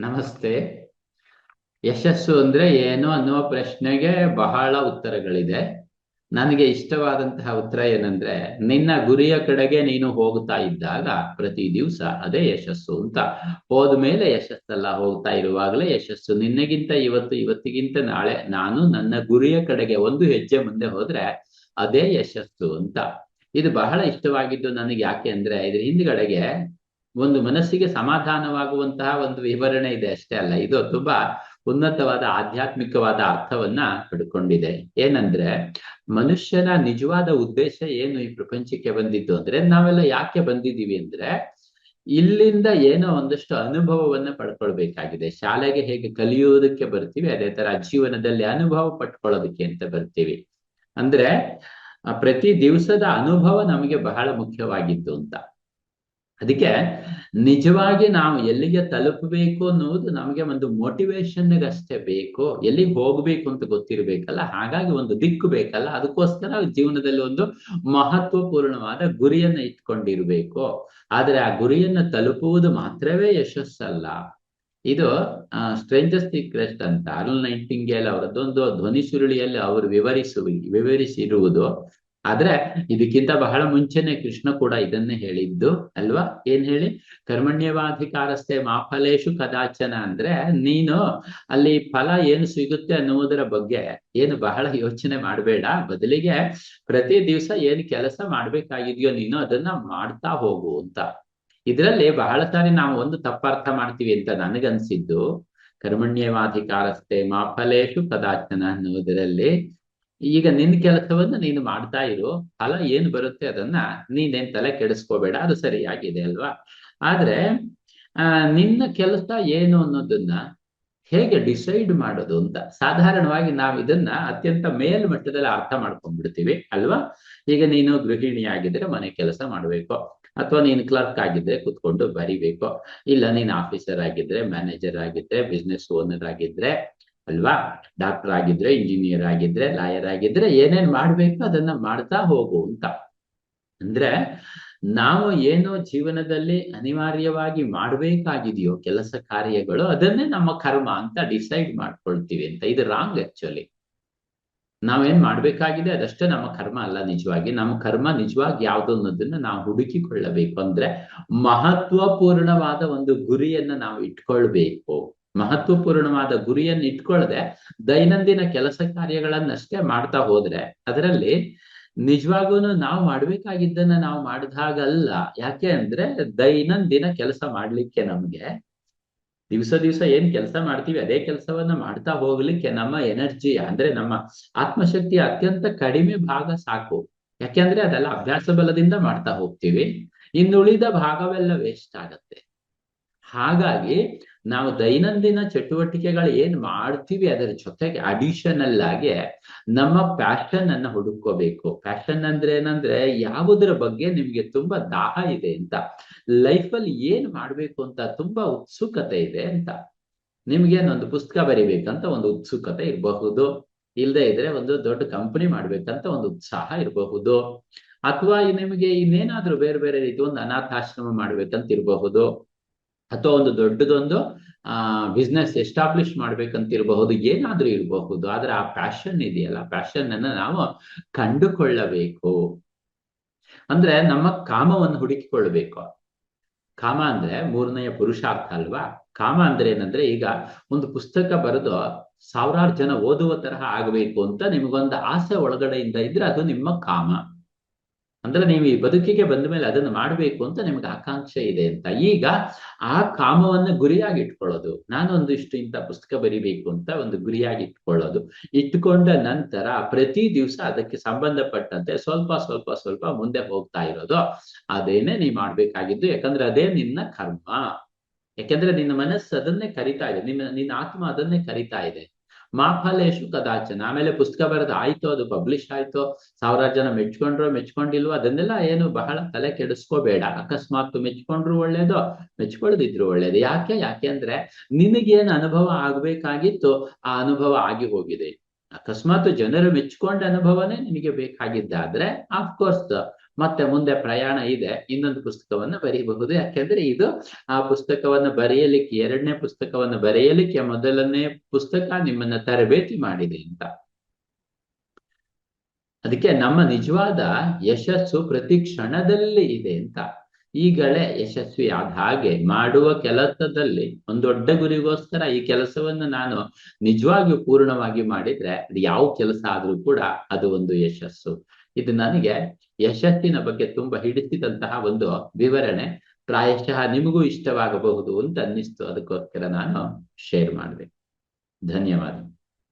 ನಮಸ್ತೆ. ಯಶಸ್ಸು ಅಂದ್ರೆ ಏನು ಅನ್ನುವ ಪ್ರಶ್ನೆಗೆ ಬಹಳ ಉತ್ತರಗಳಿದೆ. ನನಗೆ ಇಷ್ಟವಾದಂತಹ ಉತ್ತರ ಏನಂದ್ರೆ, ನಿನ್ನ ಗುರಿಯ ಕಡೆಗೆ ನೀನು ಹೋಗ್ತಾ ಇದ್ದಾಗ ಪ್ರತಿ ದಿವಸ ಅದೇ ಯಶಸ್ಸು ಅಂತ. ಹೋದ್ಮೇಲೆ ಯಶಸ್ಸಲ್ಲ ಹೋಗ್ತಾ ಇರುವಾಗಲೇ ಯಶಸ್ಸು. ನಿನ್ನೆಗಿಂತ ಇವತ್ತು, ಇವತ್ತಿಗಿಂತ ನಾಳೆ ನಾನು ನನ್ನ ಗುರಿಯ ಕಡೆಗೆ ಒಂದು ಹೆಜ್ಜೆ ಮುಂದೆ ಹೋದ್ರೆ ಅದೇ ಯಶಸ್ಸು ಅಂತ. ಇದು ಬಹಳ ಇಷ್ಟವಾಗಿದ್ದು ನನಗೆ ಯಾಕೆ ಅಂದ್ರೆ, ಇದ್ರ ಹಿಂದ್ಗಡೆಗೆ ಒಂದು ಮನಸ್ಸಿಗೆ ಸಮಾಧಾನವಾಗುವಂತಹ ಒಂದು ವಿವರಣೆ ಇದೆ ಅಷ್ಟೇ ಅಲ್ಲ. ಇದು ತುಂಬಾ ಉನ್ನತವಾದ ಆಧ್ಯಾತ್ಮಿಕವಾದ ಅರ್ಥವನ್ನ ಪಡ್ಕೊಂಡಿದೆ. ಏನಂದ್ರೆ, ಮನುಷ್ಯನ ನಿಜವಾದ ಉದ್ದೇಶ ಏನು ಈ ಪ್ರಪಂಚಕ್ಕೆ ಬಂದಿದ್ದು ಅಂದ್ರೆ, ನಾವೆಲ್ಲ ಯಾಕೆ ಬಂದಿದ್ದೀವಿ ಅಂದ್ರೆ, ಇಲ್ಲಿಂದ ಏನೋ ಒಂದಷ್ಟು ಅನುಭವವನ್ನ ಪಡ್ಕೊಳ್ಬೇಕಾಗಿದೆ. ಶಾಲೆಗೆ ಹೇಗೆ ಕಲಿಯುವುದಕ್ಕೆ ಬರ್ತೀವಿ, ಅದೇ ತರ ಜೀವನದಲ್ಲಿ ಅನುಭವ ಪಟ್ಕೊಳ್ಳೋದಕ್ಕೆ ಅಂತ ಬರ್ತೀವಿ. ಅಂದ್ರೆ, ಪ್ರತಿ ದಿವಸದ ಅನುಭವ ನಮಗೆ ಬಹಳ ಮುಖ್ಯವಾಗಿದ್ದು ಅಂತ. ಅದಕ್ಕೆ ನಿಜವಾಗಿ ನಾವು ಎಲ್ಲಿಗೆ ತಲುಪಬೇಕು ಅನ್ನುವುದು ನಮಗೆ ಒಂದು ಮೋಟಿವೇಶನ್ಗಷ್ಟೇ ಬೇಕು. ಎಲ್ಲಿಗೆ ಹೋಗ್ಬೇಕು ಅಂತ ಗೊತ್ತಿರ್ಬೇಕಲ್ಲ? ಹಾಗಾಗಿ ಒಂದು ದಿಕ್ಕು ಬೇಕಲ್ಲ? ಅದಕ್ಕೋಸ್ಕರ ಜೀವನದಲ್ಲಿ ಒಂದು ಮಹತ್ವಪೂರ್ಣವಾದ ಗುರಿಯನ್ನ ಇಟ್ಕೊಂಡಿರ್ಬೇಕು. ಆದ್ರೆ ಆ ಗುರಿಯನ್ನ ತಲುಪುವುದು ಮಾತ್ರವೇ ಯಶಸ್ಸಲ್ಲ. ಇದು ಸ್ಟ್ರೇಂಜಸ್ ಸೀಕ್ರೆಸ್ಟ್ ಅಂತ ಅರುಲ್ ನೈಂಟಿಂಗೇಲ್ ಅವರದ್ದೊಂದು ಧ್ವನಿ ಸುರುಳಿಯಲ್ಲಿ ಅವರು ವಿವರಿಸುವ, ವಿವರಿಸಿರುವುದು ಆದ್ರೆ ಇದಕ್ಕಿಂತ ಬಹಳ ಮುಂಚೆನೆ ಕೃಷ್ಣ ಕೂಡ ಇದನ್ನೇ ಹೇಳಿದ್ದು, ಅಲ್ವಾ? ಏನ್ ಹೇಳಿ? ಕರ್ಮಣ್ಯವಾಧಿಕಾರಸ್ಥೆ ಮಾಫಲೇಶು ಕದಾಚನ ಅಂದ್ರೆ ನೀನು ಅಲ್ಲಿ ಫಲ ಏನು ಸಿಗುತ್ತೆ ಅನ್ನುವುದರ ಬಗ್ಗೆ ಏನು ಬಹಳ ಯೋಚನೆ ಮಾಡಬೇಡ. ಬದಲಿಗೆ ಪ್ರತಿ ದಿವಸ ಏನ್ ಕೆಲಸ ಮಾಡ್ಬೇಕಾಗಿದೆಯೋ ನೀನು ಅದನ್ನ ಮಾಡ್ತಾ ಹೋಗು ಅಂತ. ಇದರಲ್ಲಿ ಬಹಳ ಸಾರಿ ನಾವು ಒಂದು ತಪ್ಪರ್ಥ ಮಾಡ್ತೀವಿ ಅಂತ ನನಗನ್ಸಿದ್ದು, ಕರ್ಮಣ್ಯವಾಧಿಕಾರಸ್ಥೆ ಮಾಫಲೇಶು ಕದಾಚನ ಅನ್ನುವುದರಲ್ಲಿ ಈಗ ನಿನ್ ಕೆಲಸವನ್ನು ನೀನು ಮಾಡ್ತಾ ಇರು, ಫಲ ಏನ್ ಬರುತ್ತೆ ಅದನ್ನ ನೀನೇನ್ ತಲೆ ಕೆಡಿಸ್ಕೋಬೇಡ, ಅದು ಸರಿಯಾಗಿದೆ ಅಲ್ವಾ? ಆದ್ರೆ, ಆ, ನಿನ್ನ ಕೆಲಸ ಏನು ಅನ್ನೋದನ್ನ ಹೇಗೆ ಡಿಸೈಡ್ ಮಾಡೋದು ಅಂತ ಸಾಧಾರಣವಾಗಿ ನಾವು ಇದನ್ನ ಅತ್ಯಂತ ಮೇಲ್ಮಟ್ಟದಲ್ಲಿ ಅರ್ಥ ಮಾಡ್ಕೊಂಡ್ಬಿಡ್ತೀವಿ ಅಲ್ವಾ? ಈಗ ನೀನು ಗೃಹಿಣಿ ಆಗಿದ್ರೆ ಮನೆ ಕೆಲಸ ಮಾಡ್ಬೇಕು, ಅಥವಾ ನೀನು ಕ್ಲರ್ಕ್ ಆಗಿದ್ರೆ ಕುತ್ಕೊಂಡು ಬರಿಬೇಕು, ಇಲ್ಲ ನೀನು ಆಫೀಸರ್ ಆಗಿದ್ರೆ ಮ್ಯಾನೇಜರ್ ಆಗಿದ್ರೆ ಬಿಸ್ನೆಸ್ ಓನರ್ ಆಗಿದ್ರೆ ಅಲ್ವಾ? ಡಾಕ್ಟರ್ ಆಗಿದ್ರೆ, ಇಂಜಿನಿಯರ್ ಆಗಿದ್ರೆ, ಲಾಯರ್ ಆಗಿದ್ರೆ ಏನೇನ್ ಮಾಡ್ಬೇಕು ಅದನ್ನ ಮಾಡ್ತಾ ಹೋಗು ಅಂತ. ಅಂದ್ರೆ ನಾವು ಏನೋ ಜೀವನದಲ್ಲಿ ಅನಿವಾರ್ಯವಾಗಿ ಮಾಡ್ಬೇಕಾಗಿದೆಯೋ ಕೆಲಸ ಕಾರ್ಯಗಳು ಅದನ್ನೇ ನಮ್ಮ ಕರ್ಮ ಅಂತ ಡಿಸೈಡ್ ಮಾಡ್ಕೊಳ್ತೀವಿ ಅಂತ. ಇದು ರಾಂಗ್ ಆಕ್ಚುಲಿ ನಾವೇನ್ ಮಾಡ್ಬೇಕಾಗಿದೆ ಅದಷ್ಟೇ ನಮ್ಮ ಕರ್ಮ ಅಲ್ಲ ನಿಜವಾಗಿ. ನಮ್ಮ ಕರ್ಮ ನಿಜವಾಗಿ ಯಾವ್ದು ಅನ್ನೋದನ್ನ ನಾವು ಹುಡುಕಿಕೊಳ್ಳಬೇಕು. ಅಂದ್ರೆ ಮಹತ್ವಪೂರ್ಣವಾದ ಒಂದು ಗುರಿಯನ್ನ ನಾವು ಇಟ್ಕೊಳ್ಬೇಕು. ಮಹತ್ವಪೂರ್ಣವಾದ ಗುರಿಯನ್ನು ಇಟ್ಕೊಳ್ಳದೆ ದೈನಂದಿನ ಕೆಲಸ ಕಾರ್ಯಗಳನ್ನಷ್ಟೇ ಮಾಡ್ತಾ ಹೋದ್ರೆ ಅದರಲ್ಲಿ ನಿಜವಾಗೂ ನಾವು ಮಾಡ್ಬೇಕಾಗಿದ್ದನ್ನ ನಾವು ಮಾಡಿದಾಗಲ್ಲ ಯಾಕೆ ಅಂದ್ರೆ ದೈನಂದಿನ ಕೆಲಸ ಮಾಡ್ಲಿಕ್ಕೆ ನಮ್ಗೆ ದಿವಸ ದಿವಸ ಏನ್ ಕೆಲಸ ಮಾಡ್ತೀವಿ ಅದೇ ಕೆಲಸವನ್ನ ಮಾಡ್ತಾ ಹೋಗ್ಲಿಕ್ಕೆ ನಮ್ಮ ಎನರ್ಜಿ ಅಂದ್ರೆ ನಮ್ಮ ಆತ್ಮಶಕ್ತಿ ಅತ್ಯಂತ ಕಡಿಮೆ ಭಾಗ ಸಾಕು. ಯಾಕೆಂದ್ರೆ ಅದೆಲ್ಲ ಅಭ್ಯಾಸ ಬಲದಿಂದ ಮಾಡ್ತಾ ಹೋಗ್ತೀವಿ. ಇನ್ನುಳಿದ ಭಾಗವೆಲ್ಲ ವೇಸ್ಟ್ ಆಗತ್ತೆ. ಹಾಗಾಗಿ ನಾವು ದೈನಂದಿನ ಚಟುವಟಿಕೆಗಳು ಏನ್ ಮಾಡ್ತೀವಿ ಅದರ ಜೊತೆಗೆ ಅಡಿಷನಲ್ ಆಗಿ ನಮ್ಮ ಪ್ಯಾಷನ್ ಅನ್ನ ಹುಡುಕೋಬೇಕು ಪ್ಯಾಷನ್ ಅಂದ್ರೆ ಏನಂದ್ರೆ ಯಾವುದರ ಬಗ್ಗೆ ನಿಮ್ಗೆ ತುಂಬಾ ದಾಹ ಇದೆ ಅಂತ. ಲೈಫ್ ಅಲ್ಲಿ ಏನ್ ಮಾಡ್ಬೇಕು ಅಂತ ತುಂಬಾ ಉತ್ಸುಕತೆ ಇದೆ ಅಂತ. ನಿಮ್ಗೇನೊಂದು ಪುಸ್ತಕ ಬರಿಬೇಕಂತ ಒಂದು ಉತ್ಸುಕತೆ ಇರಬಹುದು. ಇಲ್ಲದೆ ಇದ್ರೆ ಒಂದು ದೊಡ್ಡ ಕಂಪನಿ ಮಾಡ್ಬೇಕಂತ ಒಂದು ಉತ್ಸಾಹ ಇರಬಹುದು. ಅಥವಾ ನಿಮಗೆ ಇನ್ನೇನಾದ್ರೂ ಬೇರೆ ಬೇರೆ ರೀತಿ ಒಂದು ಅನಾಥಾಶ್ರಮ ಮಾಡ್ಬೇಕಂತ ಇರಬಹುದು. ಅಥವಾ ಒಂದು ದೊಡ್ಡದೊಂದು, ಆ ಬಿಸ್ನೆಸ್ ಎಸ್ಟಾಬ್ಲಿಷ್ ಮಾಡ್ಬೇಕಂತಿರಬಹುದು, ಏನಾದ್ರೂ ಇರಬಹುದು. ಆದ್ರೆ ಆ ಪ್ಯಾಷನ್ ಇದೆಯಲ್ಲ ಪ್ಯಾಷನ್ ಅನ್ನ ನಾವು ಕಂಡುಕೊಳ್ಳಬೇಕು. ಅಂದ್ರೆ ನಮ್ಮ ಕಾಮವನ್ನು ಹುಡುಕಿಕೊಳ್ಬೇಕು. ಕಾಮ ಅಂದ್ರೆ ಮೂರನೆಯ ಪುರುಷಾರ್ಥ ಅಲ್ವಾ? ಕಾಮ ಅಂದ್ರೆ ಏನಂದ್ರೆ ಈಗ ಒಂದು ಪುಸ್ತಕ ಬರೆದು ಸಾವಿರಾರು ಜನ ಓದುವ ತರಹ ಆಗಬೇಕು ಅಂತ ನಿಮಗೊಂದು ಆಸೆ ಒಳಗಡೆಯಿಂದ ಇದ್ರೆ ಅದು ನಿಮ್ಮ ಕಾಮ. ಅಂದ್ರೆ ನೀವು ಈ ಬದುಕಿಗೆ ಬಂದ ಮೇಲೆ ಅದನ್ನು ಮಾಡಬೇಕು ಅಂತ ನಿಮ್ಗೆ ಆಕಾಂಕ್ಷೆ ಇದೆ ಅಂತ. ಈಗ ಆ ಕಾಮವನ್ನ ಗುರಿಯಾಗಿ ಇಟ್ಕೊಳ್ಳೋದು. ನಾನು ಒಂದಿಷ್ಟು ಇಂಥ ಪುಸ್ತಕ ಬರಿಬೇಕು ಅಂತ ಒಂದು ಗುರಿಯಾಗಿ ಇಟ್ಕೊಳ್ಳೋದು. ಇಟ್ಕೊಂಡ ನಂತರ ಪ್ರತಿ ದಿವಸ ಅದಕ್ಕೆ ಸಂಬಂಧಪಟ್ಟಂತೆ ಸ್ವಲ್ಪ ಸ್ವಲ್ಪ ಸ್ವಲ್ಪ ಮುಂದೆ ಹೋಗ್ತಾ ಇರೋದು. ಅದೇನೆ ನೀ ಮಾಡ್ಬೇಕಾಗಿದ್ದು. ಯಾಕಂದ್ರೆ ಅದೇ ನಿನ್ನ ಕರ್ಮ. ಯಾಕಂದ್ರೆ ನಿನ್ನ ಮನಸ್ಸು ಅದನ್ನೇ ಕರಿತಾ ಇದೆ. ನಿನ್ನ ನಿನ್ನ ಆತ್ಮ ಅದನ್ನೇ ಕರಿತಾ ಇದೆ. ಮಾಫಲೇಶು ಕದಾಚನ. ಆಮೇಲೆ ಪುಸ್ತಕ ಬರೆದು ಆಯ್ತು, ಅದು ಪಬ್ಲಿಷ್ ಆಯ್ತು. ಸಾವಿರಾರು ಜನ ಮೆಚ್ಕೊಂಡ್ರು, ಮೆಚ್ಕೊಂಡಿಲ್ವೋ, ಅದನ್ನೆಲ್ಲ ಏನು ಬಹಳ ತಲೆ ಕೆಡಿಸ್ಕೋಬೇಡ. ಅಕಸ್ಮಾತ್ ಮೆಚ್ಕೊಂಡ್ರು ಒಳ್ಳೇದು, ಮೆಚ್ಕೊಳ್ದಿದ್ರು ಒಳ್ಳೇದು. ಯಾಕೆ? ಯಾಕೆ ಅಂದ್ರೆ ನಿನಗೇನು ಅನುಭವ ಆಗ್ಬೇಕಾಗಿತ್ತು, ಆ ಅನುಭವ ಆಗಿ ಹೋಗಿದೆ. ಅಕಸ್ಮಾತ್ ಜನರು ಮೆಚ್ಕೊಂಡ ಅನುಭವನೇ ನಿನಗೆ ಬೇಕಾಗಿದ್ದಾದ್ರೆ ಕೋರ್ಸ್ ಮತ್ತೆ ಮುಂದೆ ಪ್ರಯಾಣ ಇದೆ. ಇನ್ನೊಂದು ಪುಸ್ತಕವನ್ನು ಬರೀಬಹುದು. ಯಾಕೆಂದ್ರೆ ಇದು ಆ ಪುಸ್ತಕವನ್ನು ಬರೆಯಲಿಕ್ಕೆ, ಎರಡನೇ ಪುಸ್ತಕವನ್ನು ಬರೆಯಲಿಕ್ಕೆ ಮೊದಲನೇ ಪುಸ್ತಕ ನಿಮ್ಮನ್ನ ತರಬೇತಿ ಮಾಡಿದೆ ಅಂತ. ಅದಕ್ಕೆ ನಮ್ಮ ನಿಜವಾದ ಯಶಸ್ಸು ಪ್ರತಿ ಕ್ಷಣದಲ್ಲಿ ಇದೆ ಅಂತ. ಈಗಲೇ ಯಶಸ್ವಿ ಆದ ಹಾಗೆ ಮಾಡುವ ಕೆಲಸದಲ್ಲಿ, ಒಂದು ದೊಡ್ಡ ಗುರಿಗೋಸ್ಕರ ಈ ಕೆಲಸವನ್ನು ನಾನು ನಿಜವಾಗಿಯೂ ಪೂರ್ಣವಾಗಿ ಮಾಡಿದ್ರೆ ಅದು ಯಾವ ಕೆಲಸ ಆದ್ರೂ ಕೂಡ ಅದು ಒಂದು ಯಶಸ್ಸು. ಇದು ನನಗೆ ಯಶಸ್ಸಿನ ಬಗ್ಗೆ ತುಂಬಾ ಹಿಡಿಸಿದಂತಹ ಒಂದು ವಿವರಣೆ. ಪ್ರಾಯಶಃ ನಿಮಗೂ ಇಷ್ಟವಾಗಬಹುದು ಅಂತ ಅನ್ನಿಸ್ತು. ಅದಕ್ಕೋಸ್ಕರ ನಾನು ಶೇರ್ ಮಾಡಿದೆ. ಧನ್ಯವಾದ.